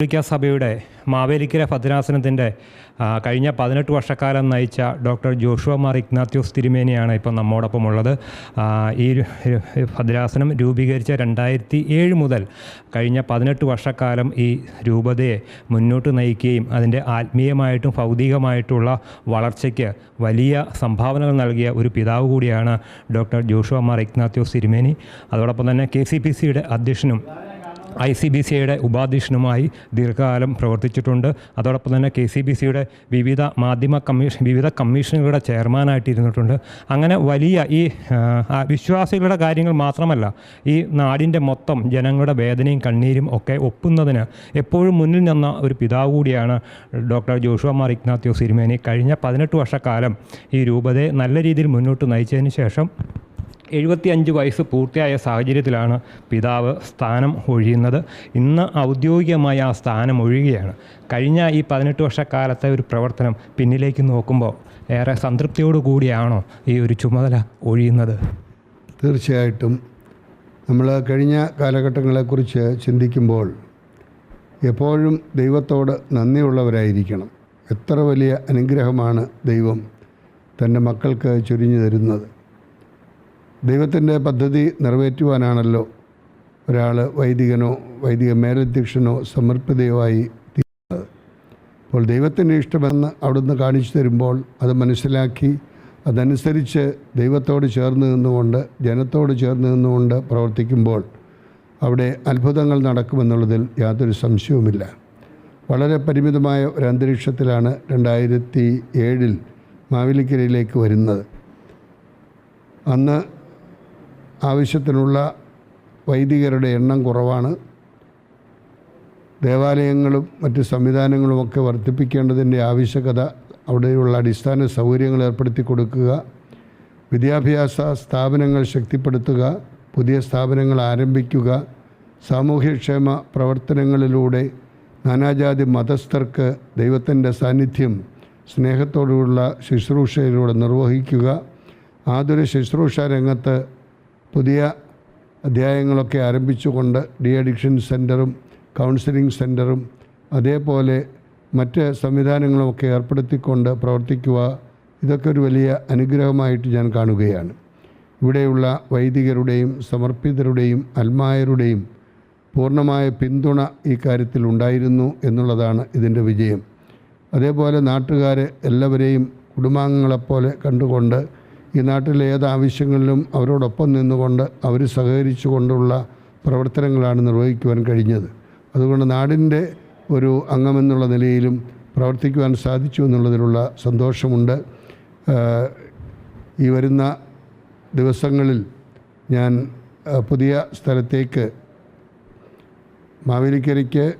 കത്തോലിക്ക സഭയുടെ മാവേലിക്കര ഭദ്രാസനത്തിന്റെ കഴിഞ്ഞ പതിനെട്ട് വർഷക്കാലം നയിച്ച ഡോക്ടർ ജോഷുവ മാർ ഇഗ്നാത്യോസ് തിരുമേനിയാണ് ഇപ്പോൾ നമ്മോടൊപ്പം ഉള്ളത്. ഈ ഭദ്രാസനം രൂപീകരിച്ച രണ്ടായിരത്തി ഏഴ് മുതൽ കഴിഞ്ഞ പതിനെട്ട് വർഷക്കാലം ഈ രൂപതയെ മുന്നോട്ട് നയിക്കുകയും അതിന്റെ ആത്മീയമായിട്ടും ഭൗതികമായിട്ടുള്ള വളർച്ചയ്ക്ക് വലിയ സംഭാവനകൾ നൽകിയ ഒരു പിതാവ് കൂടിയാണ് ഡോക്ടർ ജോഷുവ മാർ ഇഗ്നാത്യോസ് തിരുമേനി. അതോടൊപ്പം തന്നെ കെ സി പി സിയുടെ അധ്യക്ഷനും ഐ സി ബി സിയുടെ ഉപാധ്യക്ഷനുമായി ദീർഘകാലം പ്രവർത്തിച്ചിട്ടുണ്ട്. അതോടൊപ്പം തന്നെ കെ സി ബി സിയുടെ വിവിധ മാധ്യമ കമ്മീഷൻ വിവിധ കമ്മീഷനുകളുടെ ചെയർമാനായിട്ട് ഇരുന്നിട്ടുണ്ട് അങ്ങനെ വലിയ ഈ വിശ്വാസികളുടെ കാര്യങ്ങൾ മാത്രമല്ല ഈ നാടിന്റെ മൊത്തം ജനങ്ങളുടെ വേദനയും കണ്ണീരും ഒക്കെ ഒപ്പുന്നതിന് എപ്പോഴും മുന്നിൽ നിന്ന ഒരു പിതാവ് കൂടിയാണ് ഡോക്ടർ ജോഷുവ മാർ ഇഗ്നാത്യോസ് സിരിമേനി കഴിഞ്ഞ പതിനെട്ട് വർഷക്കാലം ഈ രൂപതയെ നല്ല രീതിയിൽ മുന്നോട്ട് നയിച്ചതിന് ശേഷം എഴുപത്തിയഞ്ച് വയസ്സ് പൂർത്തിയായ സാഹചര്യത്തിലാണ് പിതാവ് സ്ഥാനം ഒഴിയുന്നത്. ഇന്ന് ഔദ്യോഗികമായി ആ സ്ഥാനം ഒഴിയുകയാണ്. കഴിഞ്ഞ ഈ പതിനെട്ട് വർഷക്കാലത്തെ ഒരു പ്രവർത്തനം പിന്നിലേക്ക് നോക്കുമ്പോൾ ഏറെ സംതൃപ്തിയോടു കൂടിയാണോ ഈ ഒരു ചുമതല ഒഴിയുന്നത്? തീർച്ചയായിട്ടും. നമ്മൾ കഴിഞ്ഞ കാലഘട്ടങ്ങളെക്കുറിച്ച് ചിന്തിക്കുമ്പോൾ എപ്പോഴും ദൈവത്തോട് നന്ദിയുള്ളവരായിരിക്കണം. എത്ര വലിയ അനുഗ്രഹമാണ് ദൈവം തന്റെ മക്കൾക്ക് ചൊരിഞ്ഞു തരുന്നത്. ദൈവത്തിന്റെ പദ്ധതി നിറവേറ്റുവാനാണല്ലോ ഒരാൾ വൈദികനോ വൈദിക മേലധ്യക്ഷനോ സമർപ്പിതയോ ആയി തീരുന്നത്. അപ്പോൾ ദൈവത്തിന്റെ ഇഷ്ടമെന്ന് അവിടുന്ന് കാണിച്ചു തരുമ്പോൾ അത് മനസ്സിലാക്കി അതനുസരിച്ച് ദൈവത്തോട് ചേർന്ന് നിന്നുകൊണ്ട് ജനത്തോട് ചേർന്ന് നിന്നുകൊണ്ട് പ്രവർത്തിക്കുമ്പോൾ അവിടെ അത്ഭുതങ്ങൾ നടക്കുമെന്നുള്ളതിൽ യാതൊരു സംശയവുമില്ല. വളരെ പരിമിതമായ ഒരു അന്തരീക്ഷത്തിലാണ് രണ്ടായിരത്തി ഏഴിൽ മാവേലിക്കരയിലേക്ക് വരുന്നത്. അന്ന് ആവശ്യത്തിനുള്ള വൈദികരുടെ എണ്ണം കുറവാണ്. ദേവാലയങ്ങളും മറ്റ് സംവിധാനങ്ങളുമൊക്കെ വർദ്ധിപ്പിക്കേണ്ടതിന്റെ ആവശ്യകത അവിടെയുള്ള അടിസ്ഥാന സൗകര്യങ്ങൾ ഏർപ്പെടുത്തി കൊടുക്കുക. വിദ്യാഭ്യാസ സ്ഥാപനങ്ങൾ ശക്തിപ്പെടുത്തുക. പുതിയ സ്ഥാപനങ്ങൾ ആരംഭിക്കുക. സാമൂഹ്യക്ഷേമ പ്രവർത്തനങ്ങളിലൂടെ നാനാജാതി മതസ്ഥർക്ക് ദൈവത്തിന്റെ സാന്നിധ്യം സ്നേഹത്തോടുള്ള ശുശ്രൂഷയിലൂടെ നിർവഹിക്കുക. ആതുര ശുശ്രൂഷ രംഗത്ത് പുതിയ അധ്യായങ്ങളൊക്കെ ആരംഭിച്ചുകൊണ്ട് ഡി അഡിക്ഷൻ സെന്ററും കൗൺസിലിംഗ് സെന്ററും അതേപോലെ മറ്റ് സംവിധാനങ്ങളുമൊക്കെ ഏർപ്പെടുത്തിക്കൊണ്ട് പ്രവർത്തിക്കുക ഇതൊക്കെ ഒരു വലിയ അനുഗ്രഹമായിട്ട് ഞാൻ കാണുകയാണ്. ഇവിടെയുള്ള വൈദികരുടെയും സമർപ്പിതരുടെയും അൽമായരുടെയും പൂർണമായ പിന്തുണ ഈ കാര്യത്തിൽ ഉണ്ടായിരുന്നു എന്നുള്ളതാണ് ഇതിന്റെ വിജയം. അതേപോലെ നാട്ടുകാരെ എല്ലാവരെയും കുടുംബാംഗങ്ങളെപ്പോലെ കണ്ടുകൊണ്ട് ഈ നാട്ടിലെ ഏത് ആവശ്യങ്ങളിലും അവരോടൊപ്പം നിന്നുകൊണ്ട് അവർ സഹകരിച്ചു കൊണ്ടുള്ള പ്രവർത്തനങ്ങളാണ് നിർവഹിക്കുവാൻ കഴിഞ്ഞത്. അതുകൊണ്ട് നാടിന്റെ ഒരു അംഗമെന്നുള്ള നിലയിലും പ്രവർത്തിക്കുവാൻ സാധിച്ചു എന്നുള്ളതിലുള്ള സന്തോഷമുണ്ട്. ഈ വരുന്ന ദിവസങ്ങളിൽ ഞാൻ പുതിയ സ്ഥലത്തേക്ക് മാവേലിക്കരയ്ക്ക്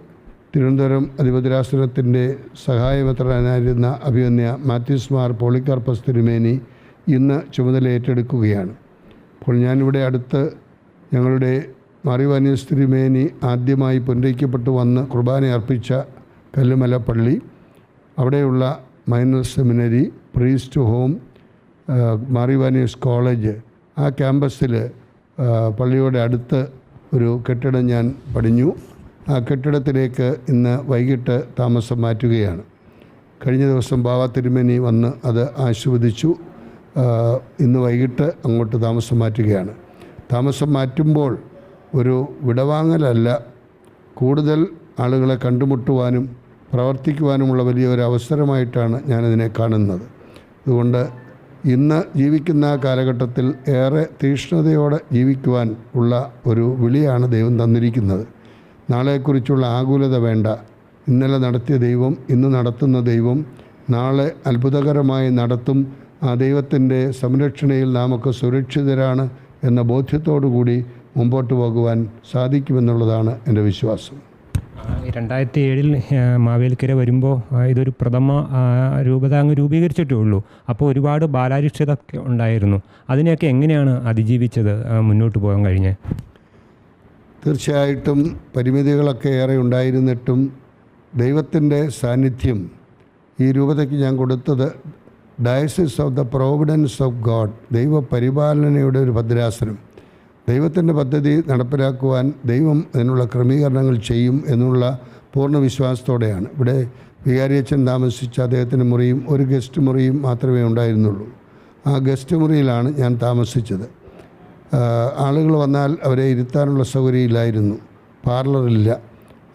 തിരുവനന്തപുരം അധിപതിരാസനത്തിന്റെ സഹായപത്രനായിരുന്ന അഭിമന്യ മാത്യൂസ് മാർ പോളിക്കാർപ്പസ് തിരുമേനി ഇന്ന് ചുമതല ഏറ്റെടുക്കുകയാണ്. അപ്പോൾ ഞാനിവിടെ അടുത്ത് ഞങ്ങളുടെ മാറിവാനിയസ് തിരുമേനി ആദ്യമായി പുനരയിക്കപ്പെട്ട് വന്ന് കുർബാന അർപ്പിച്ച കല്ലുമല പള്ളി അവിടെയുള്ള minor seminary priest home Mar Ivanios college ആ ക്യാമ്പസിൽ പള്ളിയുടെ അടുത്ത് ഒരു കെട്ടിടം ഞാൻ പടിഞ്ഞു ആ കെട്ടിടത്തിലേക്ക് ഇന്ന് വൈകിട്ട് താമസം മാറ്റുകയാണ്. കഴിഞ്ഞ ദിവസം ബാവ തിരുമേനി വന്ന് അത് ആസ്വദിച്ചു ഇന്ന് വൈകിട്ട് അങ്ങോട്ട് താമസം മാറ്റുകയാണ്. താമസം മാറ്റുമ്പോൾ ഒരു വിടവാങ്ങലല്ല. കൂടുതൽ ആളുകളെ കണ്ടുമുട്ടുവാനും പ്രവർത്തിക്കുവാനുമുള്ള വലിയൊരു അവസരമായിട്ടാണ് ഞാനതിനെ കാണുന്നത്. അതുകൊണ്ട് ഇന്ന് ജീവിക്കുന്ന കാലഘട്ടത്തിൽ ഏറെ തീക്ഷ്ണതയോടെ ജീവിക്കുവാൻ ഉള്ള ഒരു വിളിയാണ് ദൈവം തന്നിരിക്കുന്നത്. നാളെക്കുറിച്ചുള്ള ആകുലത വേണ്ട. ഇന്നലെ നടത്തിയ ദൈവം ഇന്ന് നടത്തുന്ന ദൈവം നാളെ അത്ഭുതകരമായി നടത്തും ആ ദൈവത്തിന്റെ സംരക്ഷണയിൽ നാമൊക്കെ സുരക്ഷിതരാണ് എന്ന ബോധ്യത്തോടു കൂടി മുമ്പോട്ട് പോകുവാൻ സാധിക്കുമെന്നുള്ളതാണ് എന്റെ വിശ്വാസം. രണ്ടായിരത്തി ഏഴിൽ മാവേലിക്കര വരുമ്പോൾ ഇതൊരു പ്രഥമ രൂപത അങ്ങ് രൂപീകരിച്ചിട്ടേ ഉള്ളൂ. അപ്പോൾ ഒരുപാട് ബാലാരിഷ്ടതൊക്കെ ഉണ്ടായിരുന്നു. അതിനെയൊക്കെ എങ്ങനെയാണ് അതിജീവിച്ചത് മുന്നോട്ട് പോകാൻ കഴിഞ്ഞ് തീർച്ചയായിട്ടും പരിമിതികളൊക്കെ ഏറെ ഉണ്ടായിരുന്നിട്ടും ദൈവത്തിന്റെ സാന്നിധ്യം ഈ രൂപതയ്ക്ക് ഞാൻ കൊടുത്തത് diocese of the providence of God ദൈവ പരിപാലനയുടെ ഒരു ഭദ്രാസനം. ദൈവത്തിന്റെ പദ്ധതി നടപ്പിലാക്കുവാൻ ദൈവം അതിനുള്ള ക്രമീകരണങ്ങൾ ചെയ്യും എന്നുള്ള പൂർണ വിശ്വാസത്തോടെയാണ് ഇവിടെ വികാരിയച്ഛൻ താമസിച്ച അദ്ദേഹത്തിന്റെ മുറിയും ഒരു ഗസ്റ്റ് മുറിയും മാത്രമേ ഉണ്ടായിരുന്നുള്ളൂ. ആ ഗസ്റ്റ് മുറിയിലാണ് ഞാൻ താമസിച്ചത്. ആളുകൾ വന്നാൽ അവരെ ഇരുത്താനുള്ള സൗകര്യമില്ലായിരുന്നു. പാർലറില്ല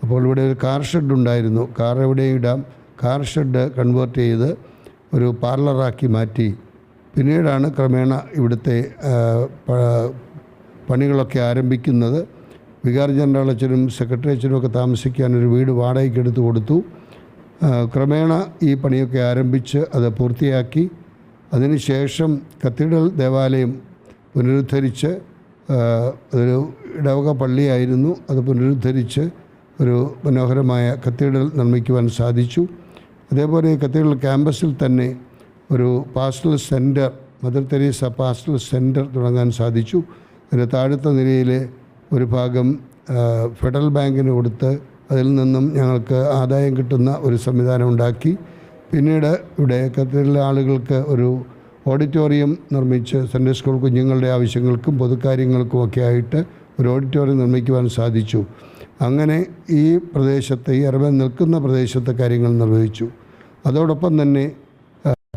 അപ്പോൾ ഇവിടെ ഒരു കാർ ഷെഡ് ഉണ്ടായിരുന്നു. കാർ എവിടെയും ഇടാം? കാർ ഷെഡ് കൺവേർട്ട് ചെയ്ത് ഒരു പാർലറാക്കി മാറ്റി. പിന്നീടാണ് ക്രമേണ ഇവിടുത്തെ പണികളൊക്കെ ആരംഭിക്കുന്നത്. വികാർ ജനറൽ അച്ഛനും സെക്രട്ടറി അച്ഛനും ഒക്കെ താമസിക്കാൻ ഒരു വീട് വാടകയ്ക്ക് എടുത്തു കൊടുത്തു. ക്രമേണ ഈ പണിയൊക്കെ ആരംഭിച്ച് അത് പൂർത്തിയാക്കി. അതിനുശേഷം കത്തീഡ്രൽ ദേവാലയം പുനരുദ്ധരിച്ച് ഒരു ഇടവക പള്ളിയായിരുന്നു. അത് പുനരുദ്ധരിച്ച് ഒരു മനോഹരമായ കത്തീഡ്രൽ നിർമ്മിക്കുവാൻ സാധിച്ചു. അതേപോലെ കത്തീഡ്രൽ ക്യാമ്പസിൽ തന്നെ ഒരു pastoral centre Mother Teresa pastoral centre തുടങ്ങാൻ സാധിച്ചു. അതിന്റെ താഴത്തെ നിലയിൽ ഒരു ഭാഗം ഫെഡറൽ ബാങ്കിന് കൊടുത്ത് അതിൽ നിന്നും ഞങ്ങൾക്ക് ആദായം കിട്ടുന്ന ഒരു സംവിധാനം ഉണ്ടാക്കി. പിന്നീട് ഇവിടെ കത്തീഡ്രലിലെ ആളുകൾക്ക് ഒരു ഓഡിറ്റോറിയം നിർമ്മിച്ച് സൺഡേ സ്കൂൾ കുഞ്ഞുങ്ങളുടെ ആവശ്യങ്ങൾക്കും പൊതുക്കാര്യങ്ങൾക്കും ഒക്കെ ആയിട്ട് ഒരു ഓഡിറ്റോറിയം നിർമ്മിക്കുവാൻ സാധിച്ചു. അങ്ങനെ ഈ പ്രദേശത്ത് ഈ അറബൻ നിൽക്കുന്ന പ്രദേശത്തെ കാര്യങ്ങൾ നിർവഹിച്ചു. അതോടൊപ്പം തന്നെ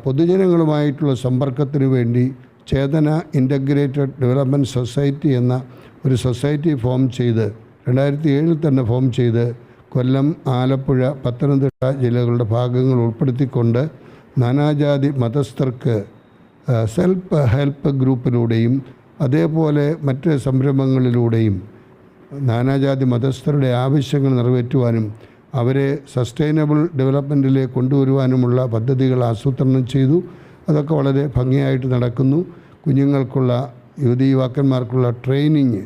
പൊതുജനങ്ങളുമായിട്ടുള്ള സമ്പർക്കത്തിന് വേണ്ടി ചേതന ഇന്റഗ്രേറ്റഡ് ഡെവലപ്മെന്റ് സൊസൈറ്റി എന്ന ഒരു സൊസൈറ്റി ഫോം ചെയ്ത് രണ്ടായിരത്തി ഏഴിൽ തന്നെ ഫോം ചെയ്ത് കൊല്ലം ആലപ്പുഴ പത്തനംതിട്ട ജില്ലകളുടെ ഭാഗങ്ങൾ ഉൾപ്പെടുത്തിക്കൊണ്ട് നാനാജാതി മതസ്ഥർക്ക് സെൽഫ് ഹെൽപ്പ് ഗ്രൂപ്പിലൂടെയും അതേപോലെ മറ്റ് സംരംഭങ്ങളിലൂടെയും നാനാജാതി മതസ്ഥരുടെ ആവശ്യങ്ങൾ നിറവേറ്റുവാനും അവരെ സസ്റ്റൈനബിൾ ഡെവലപ്മെന്റിലേക്ക് കൊണ്ടുവരുവാനുമുള്ള പദ്ധതികൾ ആസൂത്രണം ചെയ്തു. അതൊക്കെ വളരെ ഭംഗിയായിട്ട് നടക്കുന്നു. കുഞ്ഞുങ്ങൾക്കുള്ള യുവതി യുവാക്കന്മാർക്കുള്ള ട്രെയിനിങ്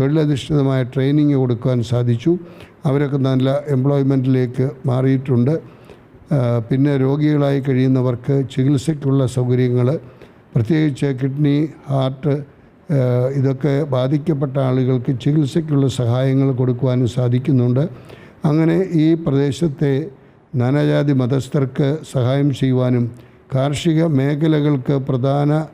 തൊഴിലധിഷ്ഠിതമായ ട്രെയിനിങ് കൊടുക്കുവാൻ സാധിച്ചു. അവരൊക്കെ നല്ല എംപ്ലോയ്മെന്റിലേക്ക് മാറിയിട്ടുണ്ട്. പിന്നെ രോഗികളായി കഴിയുന്നവർക്ക് ചികിത്സയ്ക്കുള്ള സൗകര്യങ്ങൾ പ്രത്യേകിച്ച് കിഡ്നി ഹാർട്ട് ഇതൊക്കെ ബാധിക്കപ്പെട്ട ആളുകൾക്ക് ചികിത്സയ്ക്കുള്ള സഹായങ്ങൾ കൊടുക്കുവാനും സാധിക്കുന്നുണ്ട്. അങ്ങനെ ഈ പ്രദേശത്തെ നാനാജാതി മതസ്ഥർക്ക് സഹായം ചെയ്യുവാനും കാർഷിക മേഖലകൾക്ക് പ്രധാന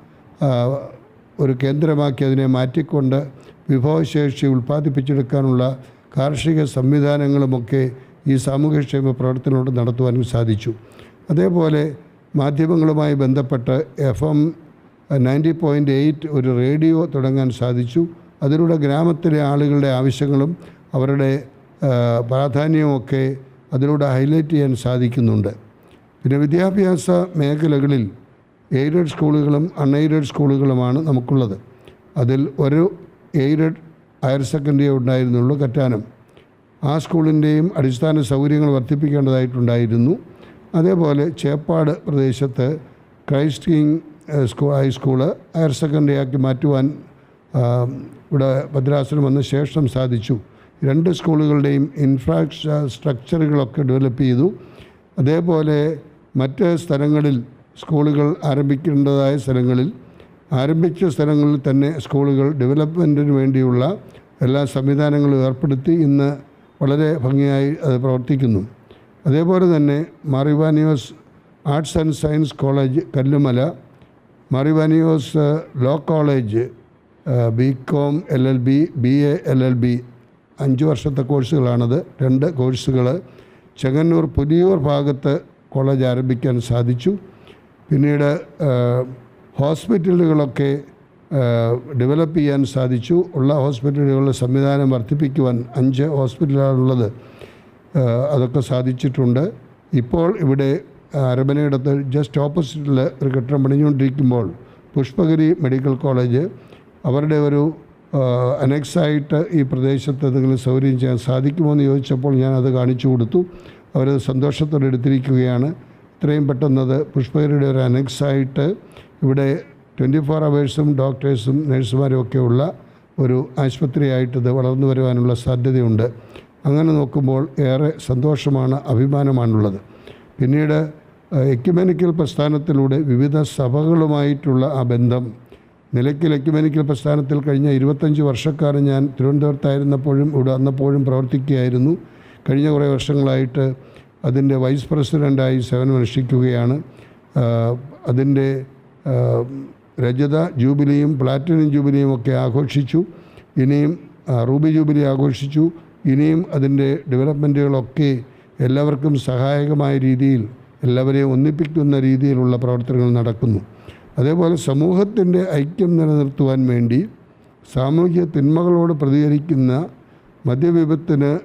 ഒരു കേന്ദ്രമാക്കി അതിനെ മാറ്റിക്കൊണ്ട് വിഭവശേഷി ഉൽപ്പാദിപ്പിച്ചെടുക്കാനുള്ള കാർഷിക സംവിധാനങ്ങളുമൊക്കെ ഈ സാമൂഹ്യക്ഷേമ പ്രവർത്തനങ്ങളോട് നടത്തുവാനും സാധിച്ചു. അതേപോലെ മാധ്യമങ്ങളുമായി ബന്ധപ്പെട്ട് F M ninety point eight ഒരു റേഡിയോ തുടങ്ങാൻ സാധിച്ചു. അതിലൂടെ ഗ്രാമത്തിലെ ആളുകളുടെ ആവശ്യങ്ങളും അവരുടെ പ്രാധാന്യവുമൊക്കെ അതിലൂടെ ഹൈലൈറ്റ് ചെയ്യാൻ സാധിക്കുന്നുണ്ട്. പിന്നെ വിദ്യാഭ്യാസ മേഖലകളിൽ എയ്ഡഡ് സ്കൂളുകളും അൺഎയ്ഡഡ് സ്കൂളുകളുമാണ് നമുക്കുള്ളത്. അതിൽ ഒരു എയ്ഡഡ് ഹയർ സെക്കൻഡറി ഉണ്ടായിരുന്നുള്ളൂ കറ്റാനം. ആ സ്കൂളിന്റെയും അടിസ്ഥാന സൗകര്യങ്ങൾ വർദ്ധിപ്പിക്കേണ്ടതായിട്ടുണ്ടായിരുന്നു. അതേപോലെ ചേപ്പാട് പ്രദേശത്ത് Christ King school high school higher secondary ആക്കി മാറ്റുവാൻ ഇവിടെ ഭദ്രാസനം വന്ന ശേഷം സാധിച്ചു. രണ്ട് സ്കൂളുകളുടെയും ഇൻഫ്രാസ്ട്രക്ചറുകളൊക്കെ ഡെവലപ്പ് ചെയ്തു. അതേപോലെ മറ്റ് സ്ഥലങ്ങളിൽ സ്കൂളുകൾ ആരംഭിക്കേണ്ടതായ സ്ഥലങ്ങളിൽ ആരംഭിച്ച സ്ഥലങ്ങളിൽ തന്നെ സ്കൂളുകൾ ഡെവലപ്മെന്റിന് വേണ്ടിയുള്ള എല്ലാ സംവിധാനങ്ങളും ഏർപ്പെടുത്തി ഇന്ന് വളരെ ഭംഗിയായി അത് പ്രവർത്തിക്കുന്നു. അതേപോലെ തന്നെ Mar Ivanios arts and science college Kallumala Mar Ivanios law college B com L L B B A L L B അഞ്ച് വർഷത്തെ കോഴ്സുകളാണത്. രണ്ട് കോഴ്സുകൾ ചെങ്ങന്നൂർ പുലിയൂർ ഭാഗത്ത് കോളേജ് ആരംഭിക്കാൻ സാധിച്ചു. പിന്നീട് ഹോസ്പിറ്റലുകളൊക്കെ ഡെവലപ്പ് ചെയ്യാൻ സാധിച്ചു. ഉള്ള ഹോസ്പിറ്റലുകളുടെ സംവിധാനം വർദ്ധിപ്പിക്കുവാൻ അഞ്ച് ഹോസ്പിറ്റലുകളുള്ളത് അതൊക്കെ സാധിച്ചിട്ടുണ്ട്. ഇപ്പോൾ ഇവിടെ അരമനയിടത്ത് ജസ്റ്റ് ഓപ്പോസിറ്റിൽ ഒരു കെട്ടിടം പണിഞ്ഞുകൊണ്ടിരിക്കുമ്പോൾ പുഷ്പഗിരി മെഡിക്കൽ കോളേജ് അവരുടെ ഒരു അനക്സായിട്ട് ഈ പ്രദേശത്ത് എന്തെങ്കിലും സൗകര്യം ചെയ്യാൻ സാധിക്കുമോ എന്ന് ചോദിച്ചപ്പോൾ ഞാൻ അത് കാണിച്ചു കൊടുത്തു. അവരത് സന്തോഷത്തോടെ എടുത്തിരിക്കുകയാണ്. ഇത്രയും പെട്ടെന്നത് പുഷ്പഗിരിയുടെ ഒരു അനക്സായിട്ട് ഇവിടെ ട്വന്റി ഫോർ അവേഴ്സും ഡോക്ടേഴ്സും നഴ്സുമാരും ഒക്കെ ഉള്ള ഒരു ആശുപത്രിയായിട്ട് ഇത് വളർന്നു വരുവാനുള്ള സാധ്യതയുണ്ട്. അങ്ങനെ നോക്കുമ്പോൾ ഏറെ സന്തോഷമാണ് അഭിമാനമാണുള്ളത്. പിന്നീട് എക്യുമെനിക്കൽ പ്രസ്ഥാനത്തിലൂടെ വിവിധ സഭകളുമായിട്ടുള്ള ആ ബന്ധം. നിലയ്ക്കൽ എക്യുമെനിക്കൽ പ്രസ്ഥാനത്തിൽ കഴിഞ്ഞ ഇരുപത്തഞ്ച് വർഷക്കാലം ഞാൻ തിരുവനന്തപുരത്തായിരുന്നപ്പോഴും ഇവിടെ വന്നപ്പോഴും പ്രവർത്തിക്കുകയായിരുന്നു. കഴിഞ്ഞ കുറേ വർഷങ്ങളായിട്ട് അതിന്റെ വൈസ് പ്രസിഡന്റായി സേവനമനുഷ്ഠിക്കുകയാണ് അതിന്റെ രജത ജൂബിലിയും പ്ലാറ്റിനം ജൂബിലിയും ഒക്കെ ആഘോഷിച്ചു. ഇനിയും റൂബി ജൂബിലി ആഘോഷിച്ചു. ഇനിയും അതിന്റെ ഡെവലപ്മെന്റുകളൊക്കെ എല്ലാവർക്കും സഹായകമായ രീതിയിൽ എല്ലാവരെയും ഒന്നിപ്പിക്കുന്ന രീതിയിലുള്ള പ്രവർത്തനങ്ങൾ നടക്കുന്നു. അതേപോലെ സമൂഹത്തിന്റെ ഐക്യം നിലനിർത്തുവാൻ വേണ്ടി സാമൂഹ്യ തിന്മകളോട് പ്രതികരിക്കുന്ന മദ്യവിപത്തിന്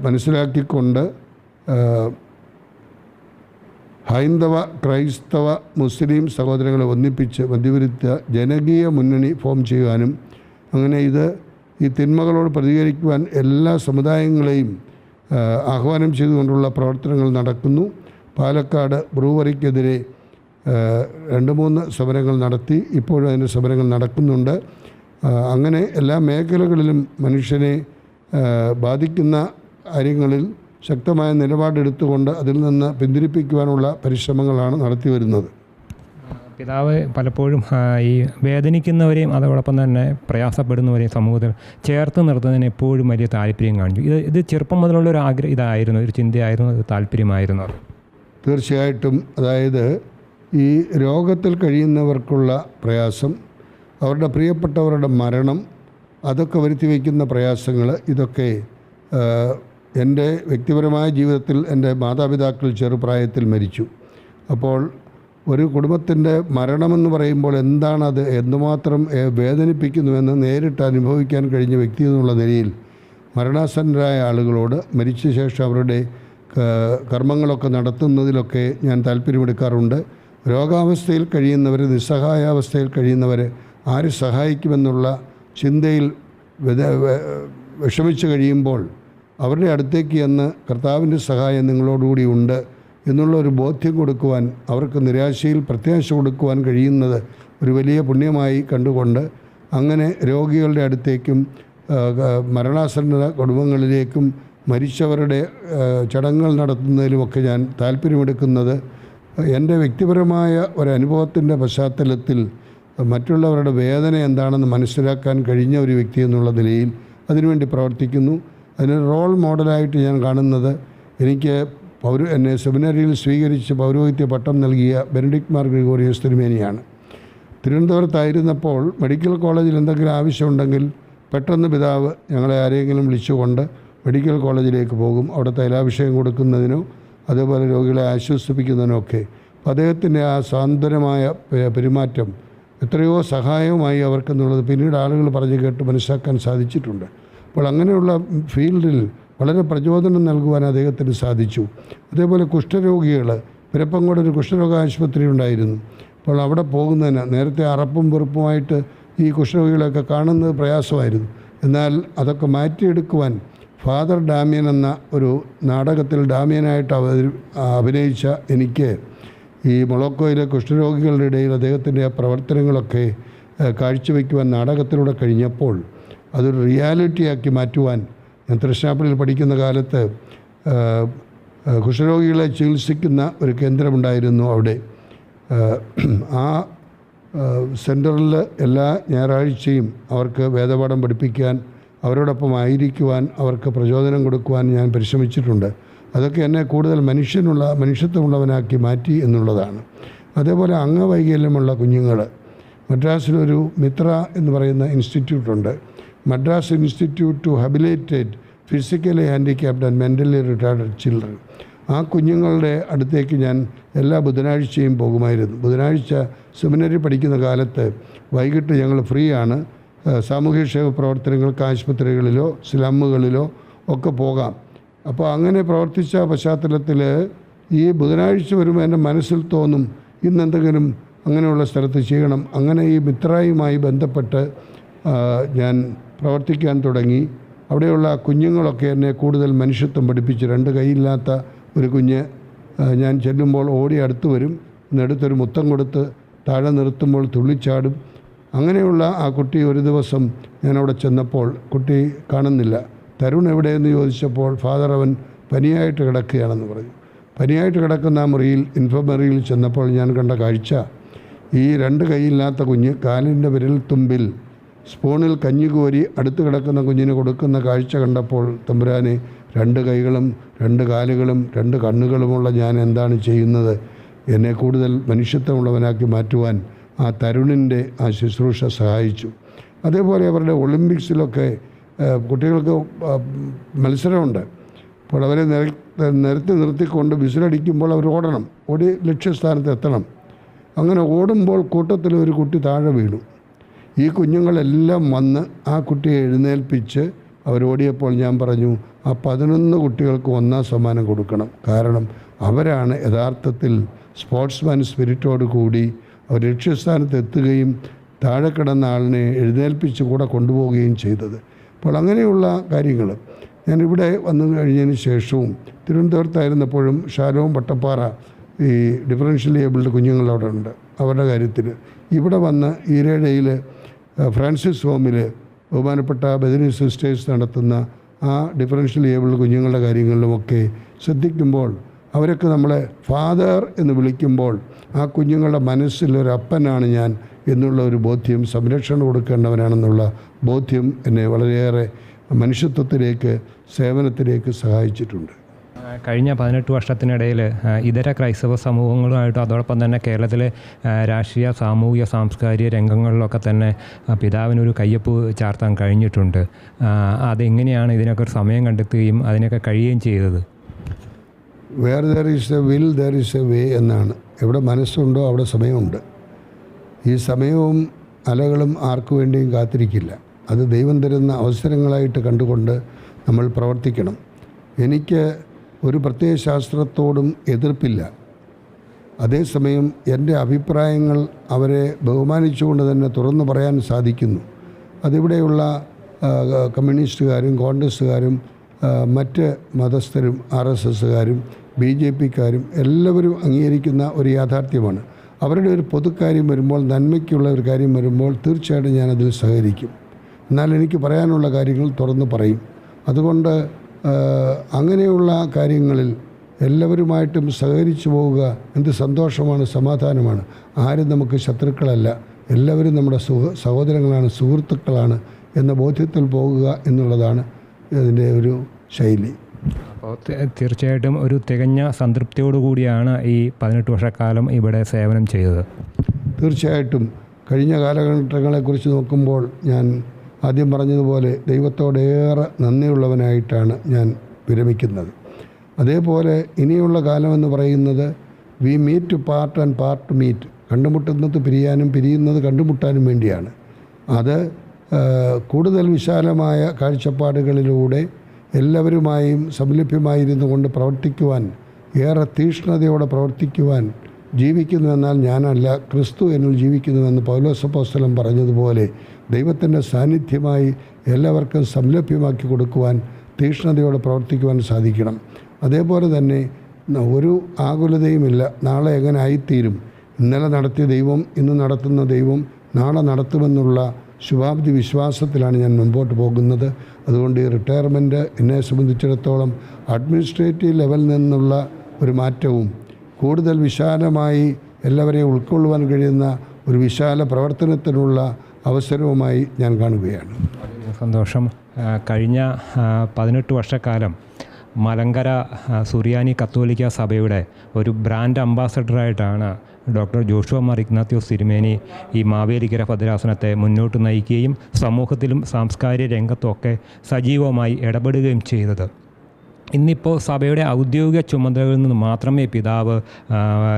മനസ്സിലാക്കിക്കൊണ്ട് ഹൈന്ദവ ക്രൈസ്തവ മുസ്ലിം സഹോദരങ്ങളെ ഒന്നിപ്പിച്ച് മദ്യവിരുദ്ധ ജനകീയ മുന്നണി ഫോം ചെയ്യുവാനും അങ്ങനെ ഇത് ഈ തിന്മകളോട് പ്രതികരിക്കുവാൻ എല്ലാ സമുദായങ്ങളെയും ആഹ്വാനം ചെയ്തുകൊണ്ടുള്ള പ്രവർത്തനങ്ങൾ നടക്കുന്നു. പാലക്കാട് ബ്രൂവറിക്കെതിരെ രണ്ട് മൂന്ന് സമരങ്ങൾ നടത്തി ഇപ്പോഴും അതിന്റെ സമരങ്ങൾ നടക്കുന്നുണ്ട്. അങ്ങനെ എല്ലാ മേഖലകളിലും മനുഷ്യനെ ബാധിക്കുന്ന കാര്യങ്ങളിൽ ശക്തമായ നിലപാടെടുത്തുകൊണ്ട് അതിൽ നിന്ന് പിന്തിരിപ്പിക്കുവാനുള്ള പരിശ്രമങ്ങളാണ് നടത്തി വരുന്നത്. പിതാവ് പലപ്പോഴും ഈ വേദനിക്കുന്നവരെയും അതോടൊപ്പം തന്നെ പ്രയാസപ്പെടുന്നവരെയും സമൂഹത്തിൽ ചേർത്ത് നിർത്തുന്നതിന് എപ്പോഴും വലിയ താല്പര്യം കാണിച്ചു. ഇത് ഇത് ചെറുപ്പം മുതലുള്ള ഒരു ആഗ്രഹം ഇതായിരുന്നു ഒരു ചിന്തയായിരുന്നു ഒരു താല്പര്യമായിരുന്നു തീർച്ചയായിട്ടും അതായത് ഈ രോഗത്തിൽ കഴിയുന്നവർക്കുള്ള പ്രയാസം അവരുടെ പ്രിയപ്പെട്ടവരുടെ മരണം അതൊക്കെ വരുത്തി വയ്ക്കുന്ന പ്രയാസങ്ങൾ ഇതൊക്കെ എന്റെ വ്യക്തിപരമായ ജീവിതത്തിൽ എന്റെ മാതാപിതാക്കൾ ചെറുപ്രായത്തിൽ മരിച്ചു. അപ്പോൾ ഒരു കുടുംബത്തിന്റെ മരണമെന്ന് പറയുമ്പോൾ എന്താണത് എന്തുമാത്രം വേദനിപ്പിക്കുന്നുവെന്ന് നേരിട്ട് അനുഭവിക്കാൻ കഴിഞ്ഞ വ്യക്തി എന്നുള്ള നിലയിൽ മരണാസന്നരായ ആളുകളോട് മരിച്ച ശേഷം അവരുടെ കർമ്മങ്ങളൊക്കെ നടത്തുന്നതിലൊക്കെ ഞാൻ താല്പര്യമെടുക്കാറുണ്ട്. രോഗാവസ്ഥയിൽ കഴിയുന്നവർ നിസ്സഹായാവസ്ഥയിൽ കഴിയുന്നവർ ആര് സഹായിക്കുമെന്നുള്ള ചിന്തയിൽ വിഷമിച്ച് കഴിയുമ്പോൾ അവരുടെ അടുത്തേക്ക് എന്ന് കർത്താവിന്റെ സഹായം നിങ്ങളോടുകൂടി ഉണ്ട്. എന്നുള്ള ഒരു ബോധ്യം കൊടുക്കുവാൻ അവർക്ക് നിരാശയിൽ പ്രത്യാശ കൊടുക്കുവാൻ കഴിയുന്നത് ഒരു വലിയ പുണ്യമായി കണ്ടുകൊണ്ട് അങ്ങനെ രോഗികളുടെ അടുത്തേക്കും മരണാസന്ന കുടുംബങ്ങളിലേക്കും മരിച്ചവരുടെ ചടങ്ങുകൾ നടത്തുന്നതിലുമൊക്കെ ഞാൻ താല്പര്യമെടുക്കുന്നത് എന്റെ വ്യക്തിപരമായ ഒരനുഭവത്തിന്റെ പശ്ചാത്തലത്തിൽ മറ്റുള്ളവരുടെ വേദന എന്താണെന്ന് മനസ്സിലാക്കാൻ കഴിഞ്ഞ ഒരു വ്യക്തി എന്നുള്ള നിലയിൽ അതിനുവേണ്ടി പ്രവർത്തിക്കുന്നു. അതിന് റോൾ മോഡലായിട്ട് ഞാൻ കാണുന്നത് എനിക്ക് പൗര എന്നെ സെമിനാരിയിൽ സ്വീകരിച്ച് പൗരോഹിത്യ പട്ടം നൽകിയ ബെനഡിക് മാർ ഗ്രിഗോറിയസ് തിരുമേനിയാണ്. തിരുവനന്തപുരത്തായിരുന്നപ്പോൾ മെഡിക്കൽ കോളേജിൽ എന്തെങ്കിലും ആവശ്യമുണ്ടെങ്കിൽ പെട്ടെന്ന് പിതാവ് ഞങ്ങളെ ആരെങ്കിലും വിളിച്ചുകൊണ്ട് മെഡിക്കൽ കോളേജിലേക്ക് പോകും. അവിടെ തൈലാഭിഷേകം കൊടുക്കുന്നതിനോ അതേപോലെ രോഗികളെ ആശ്വസിപ്പിക്കുന്നതിനോ ഒക്കെ അദ്ദേഹത്തിന്റെ ആ സാന്ത്വനമായ പെരുമാറ്റം എത്രയോ സഹായവുമായി അവർക്കെന്നുള്ളത് പിന്നീട് ആളുകൾ പറഞ്ഞു കേട്ട് മനസ്സിലാക്കാൻ സാധിച്ചിട്ടുണ്ട്. അപ്പോൾ അങ്ങനെയുള്ള ഫീൽഡിൽ വളരെ പ്രചോദനം നൽകുവാൻ അദ്ദേഹത്തിന് സാധിച്ചു. അതേപോലെ കുഷ്ഠരോഗികൾ പിരപ്പങ്കോട് ഒരു കുഷ്ഠരോഗ ആശുപത്രി ഉണ്ടായിരുന്നു. അപ്പോൾ അവിടെ പോകുന്നതിന് നേരത്തെ അറപ്പും വെറുപ്പുമായിട്ട് ഈ കുഷ്ഠരോഗികളെയൊക്കെ കാണുന്നത് പ്രയാസമായിരുന്നു. എന്നാൽ അതൊക്കെ മാറ്റിയെടുക്കുവാൻ ഫാദർ ഡാമിയൻ എന്ന ഒരു നാടകത്തിൽ ഡാമിയനായിട്ട് അവതരി അഭിനയിച്ച എനിക്ക് ഈ മൊളോക്കോയിലെ കുഷ്ഠരോഗികളുടെ ഇടയിൽ അദ്ദേഹത്തിന്റെ പ്രവർത്തനങ്ങളൊക്കെ കാഴ്ചവെക്കുവാൻ നാടകത്തിലൂടെ കഴിഞ്ഞപ്പോൾ അതൊരു റിയാലിറ്റിയാക്കി മാറ്റുവാൻ ഞാൻ തൃശ്ശാപ്പള്ളിയിൽ പഠിക്കുന്ന കാലത്ത് കുഷ്ഠരോഗികളെ ചികിത്സിക്കുന്ന ഒരു കേന്ദ്രമുണ്ടായിരുന്നു അവിടെ. ആ സെന്ററിൽ എല്ലാ ഞായറാഴ്ചയും അവർക്ക് വേദപാഠം പഠിപ്പിക്കാൻ അവരോടൊപ്പം ആയിരിക്കുവാൻ അവർക്ക് പ്രചോദനം കൊടുക്കുവാൻ ഞാൻ പരിശ്രമിച്ചിട്ടുണ്ട്. അതൊക്കെ എന്നെ കൂടുതൽ മനുഷ്യനുള്ള മനുഷ്യത്വമുള്ളവനാക്കി മാറ്റി എന്നുള്ളതാണ്. അതേപോലെ അംഗവൈകല്യമുള്ള കുഞ്ഞുങ്ങൾ മദ്രാസിലൊരു മിത്ര എന്ന് പറയുന്ന ഇൻസ്റ്റിറ്റ്യൂട്ടുണ്ട്. Madras institute to habilitated physically handicapped and mentally retarded children. ആ കുഞ്ഞുങ്ങളുടെ അടുത്തേക്ക് ഞാൻ എല്ലാ ബുധനാഴ്ചയും പോകുമായിരുന്നു. ബുധനാഴ്ച സെമിനറി പഠിക്കുന്ന കാലത്ത് വൈകിട്ട് ഞങ്ങൾ ഫ്രീ ആണ് സാമൂഹ്യക്ഷേമ പ്രവർത്തനങ്ങൾക്ക് ആശുപത്രികളിലോ സ്ലമ്മുകളിലോ ഒക്കെ പോകാം. അപ്പോൾ അങ്ങനെ പ്രവർത്തിച്ച പശ്ചാത്തലത്തിൽ ഈ ബുധനാഴ്ച വരുമ്പോൾ എന്റെ മനസ്സിൽ തോന്നും ഇന്നെന്തെങ്കിലും അങ്ങനെയുള്ള സ്ഥലത്ത് ചെയ്യണം. അങ്ങനെ ഈ മിത്രായുമായി ബന്ധപ്പെട്ട് ഞാൻ പ്രവർത്തിക്കാൻ തുടങ്ങി. അവിടെയുള്ള കുഞ്ഞുങ്ങളൊക്കെ എന്നെ കൂടുതൽ മനുഷ്യത്വം പഠിപ്പിച്ച് രണ്ട് കൈയില്ലാത്ത ഒരു കുഞ്ഞ് ഞാൻ ചെല്ലുമ്പോൾ ഓടി അടുത്ത് വരും. എന്നെടുത്തൊരു മുത്തം കൊടുത്ത് താഴെ നിർത്തുമ്പോൾ തുള്ളിച്ചാടും. അങ്ങനെയുള്ള ആ കുട്ടി ഒരു ദിവസം ഞാൻ അവിടെ ചെന്നപ്പോൾ കുട്ടി കാണുന്നില്ല. തരുൺ എവിടെയെന്ന് ചോദിച്ചപ്പോൾ ഫാദർ അവൻ പനിയായിട്ട് കിടക്കുകയാണെന്ന് പറഞ്ഞു. പനിയായിട്ട് കിടക്കുന്ന ആ മുറിയിൽ ഇൻഫർമറിയിൽ ചെന്നപ്പോൾ ഞാൻ കണ്ട കാഴ്ച. ഈ രണ്ട് കൈയില്ലാത്ത കുഞ്ഞ് കാലിന്റെ വിരൽ തുമ്പിൽ സ്പൂണിൽ കഞ്ഞി കോരി അടുത്ത് കിടക്കുന്ന കുഞ്ഞിന് കൊടുക്കുന്ന കാഴ്ച കണ്ടപ്പോൾ തമ്പുരാനെ രണ്ട് കൈകളും രണ്ട് കാലുകളും രണ്ട് കണ്ണുകളുമുള്ള ഞാൻ എന്താണ് ചെയ്യുന്നത്? എന്നെ കൂടുതൽ മനുഷ്യത്വമുള്ളവനാക്കി മാറ്റുവാൻ ആ തരുണിന്റെ ആ ശുശ്രൂഷ സഹായിച്ചു. അതേപോലെ അവരുടെ ഒളിമ്പിക്സിലൊക്കെ കുട്ടികൾക്ക് മത്സരമുണ്ട്. അപ്പോൾ അവരെ നിര നിരത്തി നിർത്തിക്കൊണ്ട് വിസിലടിക്കുമ്പോൾ അവർ ഓടണം. ഓടി ലക്ഷ്യസ്ഥാനത്ത് എത്തണം. അങ്ങനെ ഓടുമ്പോൾ കൂട്ടത്തിൽ ഒരു കുട്ടി താഴെ വീണു. ഈ കുഞ്ഞുങ്ങളെല്ലാം വന്ന് ആ കുട്ടിയെ എഴുന്നേൽപ്പിച്ച് അവരോടിയപ്പോൾ ഞാൻ പറഞ്ഞു ആ പതിനൊന്ന് കുട്ടികൾക്ക് ഒന്നാം സമ്മാനം കൊടുക്കണം. കാരണം അവരാണ് യഥാർത്ഥത്തിൽ സ്പോർട്സ്മാൻ സ്പിരിറ്റോട് കൂടി അവർ ലക്ഷ്യസ്ഥാനത്ത് എത്തുകയും താഴെ കിടന്ന ആളിനെ എഴുന്നേൽപ്പിച്ച് കൂടെ കൊണ്ടുപോവുകയും ചെയ്തത്. അപ്പോൾ അങ്ങനെയുള്ള കാര്യങ്ങൾ ഞാൻ ഇവിടെ വന്നു കഴിഞ്ഞതിന് ശേഷവും തിരുവനന്തപുരത്തായിരുന്നപ്പോഴും ഷാലോം വട്ടപ്പാറ ഈ ഡിഫറൻഷ്യൽ ഏബിൾഡ് കുഞ്ഞുങ്ങൾ അവിടെ ഉണ്ട്. അവരുടെ കാര്യത്തിൽ ഇവിടെ വന്ന് ഈരേഴയിൽ ഫ്രാൻസിസ് ഹോമിൽ ബഹുമാനപ്പെട്ട ബദനി സിസ്റ്റേഴ്സ് നടത്തുന്ന ആ ഡിഫറൻഷ്യൽ ഏബിൾ കുഞ്ഞുങ്ങളുടെ കാര്യങ്ങളിലുമൊക്കെ ശ്രദ്ധിക്കുമ്പോൾ അവരൊക്കെ നമ്മളെ ഫാദർ എന്ന് വിളിക്കുമ്പോൾ ആ കുഞ്ഞുങ്ങളുടെ മനസ്സിൽ ഒരു അപ്പനാണ് ഞാൻ എന്നുള്ള ഒരു ബോധ്യം സംരക്ഷണം കൊടുക്കേണ്ടവനാണെന്നുള്ള ബോധ്യം എന്നെ വളരെയേറെ മനുഷ്യത്വത്തിലേക്ക് സേവനത്തിലേക്ക് സഹായിച്ചിട്ടുണ്ട്. കഴിഞ്ഞ പതിനെട്ട് വർഷത്തിനിടയിൽ ഇതര ക്രൈസ്തവ സമൂഹങ്ങളുമായിട്ടും അതോടൊപ്പം തന്നെ കേരളത്തിലെ രാഷ്ട്രീയ സാമൂഹിക സാംസ്കാരിക രംഗങ്ങളിലൊക്കെ തന്നെ പിതാവിനൊരു കയ്യപ്പ് ചാർത്താൻ കഴിഞ്ഞിട്ടുണ്ട്. അതെങ്ങനെയാണ് ഇതിനൊക്കെ ഒരു സമയം കണ്ടെത്തുകയും അതിനൊക്കെ കഴിയുകയും ചെയ്തത്? Where there is a will there is a way എന്നാണ്. എവിടെ മനസ്സുണ്ടോ അവിടെ സമയമുണ്ട്. ഈ സമയവും അലകളും ആർക്കു വേണ്ടിയും കാത്തിരിക്കില്ല. അത് ദൈവം തരുന്ന അവസരങ്ങളായിട്ട് കണ്ടുകൊണ്ട് നമ്മൾ പ്രവർത്തിക്കണം. എനിക്ക് ഒരു പ്രത്യയ ശാസ്ത്രത്തോടും എതിർപ്പില്ല. അതേസമയം എന്റെ അഭിപ്രായങ്ങൾ അവരെ ബഹുമാനിച്ചുകൊണ്ട് തന്നെ തുറന്നു പറയാൻ സാധിക്കുന്നു. അതിവിടെയുള്ള കമ്മ്യൂണിസ്റ്റുകാരും കോൺഗ്രസ്സുകാരും മറ്റ് മതസ്ഥരും ആർ എസ് എസ്സുകാരും ബി ജെ പിക്കാരും എല്ലാവരും അംഗീകരിക്കുന്ന ഒരു യാഥാർത്ഥ്യമാണ്. അവരുടെ ഒരു പൊതുക്കാര്യം വരുമ്പോൾ നന്മയ്ക്കുള്ള ഒരു കാര്യം വരുമ്പോൾ തീർച്ചയായിട്ടും ഞാനതിൽ സഹകരിക്കും. എന്നാൽ എനിക്ക് പറയാനുള്ള കാര്യങ്ങൾ തുറന്ന് പറയും. അതുകൊണ്ട് അങ്ങനെയുള്ള കാര്യങ്ങളിൽ എല്ലാവരുമായിട്ടും സഹകരിച്ചു പോവുക എന്ത് സന്തോഷമാണ് സമാധാനമാണ്. ആരും നമുക്ക് ശത്രുക്കളല്ല. എല്ലാവരും നമ്മുടെ സുഹ സഹോദരങ്ങളാണ് സുഹൃത്തുക്കളാണ് എന്ന ബോധ്യത്തിൽ പോകുക എന്നുള്ളതാണ് ഇതിന്റെ ഒരു ശൈലി. തീർച്ചയായിട്ടും ഒരു തികഞ്ഞ സംതൃപ്തിയോടു കൂടിയാണ് ഈ പതിനെട്ട് വർഷക്കാലം ഇവിടെ സേവനം ചെയ്തത്. തീർച്ചയായിട്ടും. കഴിഞ്ഞ കാലഘട്ടങ്ങളെക്കുറിച്ച് നോക്കുമ്പോൾ ഞാൻ ആദ്യം പറഞ്ഞതുപോലെ ദൈവത്തോടേറെ നന്ദിയുള്ളവനായിട്ടാണ് ഞാൻ വിരമിക്കുന്നത്. അതേപോലെ ഇനിയുള്ള കാലമെന്ന് പറയുന്നത് we meet to part and part to meet കണ്ടുമുട്ടുന്നത് പിരിയാനും പിരിയുന്നത് കണ്ടുമുട്ടാനും വേണ്ടിയാണ്. അത് കൂടുതൽ വിശാലമായ കാഴ്ചപ്പാടുകളിലൂടെ എല്ലാവരുമായും സംലഭ്യമായിരുന്നു കൊണ്ട് പ്രവർത്തിക്കുവാൻ ഏറെ തീഷ്ണതയോടെ പ്രവർത്തിക്കുവാൻ ജീവിക്കുന്നു എന്നാൽ ഞാനല്ല ക്രിസ്തു എന്നിൽ ജീവിക്കുന്നുവെന്ന് പൗലോസപ്പോസ്തലം പറഞ്ഞതുപോലെ ദൈവത്തിന്റെ സാന്നിധ്യമായി എല്ലാവർക്കും സംലഭ്യമാക്കി കൊടുക്കുവാൻ തീഷ്ണതയോടെ പ്രവർത്തിക്കുവാൻ സാധിക്കണം. അതേപോലെ തന്നെ ഒരു ആകുലതയുമില്ല. നാളെ എങ്ങനെ ആയിത്തീരും? ഇന്നലെ നടത്തിയ ദൈവം ഇന്ന് നടത്തുന്ന ദൈവം നാളെ നടത്തുമെന്നുള്ള ശുഭാപ്തി വിശ്വാസത്തിലാണ് ഞാൻ മുൻപോട്ട് പോകുന്നത്. അതുകൊണ്ട് ഈ റിട്ടയർമെന്റ് എന്നെ സംബന്ധിച്ചിടത്തോളം അഡ്മിനിസ്ട്രേറ്റീവ് ലെവലിൽ നിന്നുള്ള ഒരു മാറ്റവും കൂടുതൽ വിശാലമായി എല്ലാവരെയും ഉൾക്കൊള്ളുവാൻ കഴിയുന്ന ഒരു വിശാല പ്രവർത്തനത്തിനുള്ള അവസരവുമായി ഞാൻ കാണുകയാണ്. സന്തോഷം. കഴിഞ്ഞ പതിനെട്ട് വർഷക്കാലം മലങ്കര സുറിയാനി കത്തോലിക്ക സഭയുടെ ഒരു ബ്രാൻഡ് അംബാസഡറായിട്ടാണ് ഡോക്ടർ ജോഷുവ മാർ ഇഗ്നാത്യോസ് തിരുമേനി ഈ മാവേലിക്കര ഭദ്രാസനത്തെ മുന്നോട്ട് നയിക്കുകയും സമൂഹത്തിലും സാംസ്കാരിക രംഗത്തുമൊക്കെ സജീവമായി ഇടപെടുകയും ചെയ്തത്. ഇന്നിപ്പോൾ സഭയുടെ ഔദ്യോഗിക ചുമതലകളിൽ നിന്ന് മാത്രമേ പിതാവ്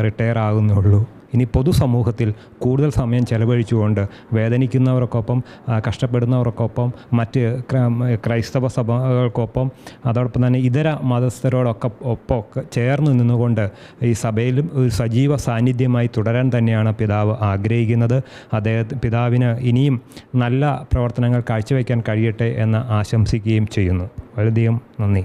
റിട്ടയർ ആകുന്നുള്ളൂ. ഇനി പൊതുസമൂഹത്തിൽ കൂടുതൽ സമയം ചെലവഴിച്ചുകൊണ്ട് വേദനിക്കുന്നവർക്കൊപ്പം കഷ്ടപ്പെടുന്നവർക്കൊപ്പം മറ്റ് ക്രൈസ്തവ സഭകൾക്കൊപ്പം അതോടൊപ്പം തന്നെ ഇതര മതസ്ഥരോടൊക്കെ ഒപ്പമൊക്കെ ചേർന്ന് നിന്നുകൊണ്ട് ഈ സഭയിലും ഒരു സജീവ സാന്നിധ്യമായി തുടരാൻ തന്നെയാണ് പിതാവ് ആഗ്രഹിക്കുന്നത്. അദ്ദേഹത്തെ പിതാവിന് ഇനിയും നല്ല പ്രവർത്തനങ്ങൾ കാഴ്ചവെക്കാൻ കഴിയട്ടെ എന്ന് ആശംസിക്കുകയും ചെയ്യുന്നു. വളരെയധികം നന്ദി.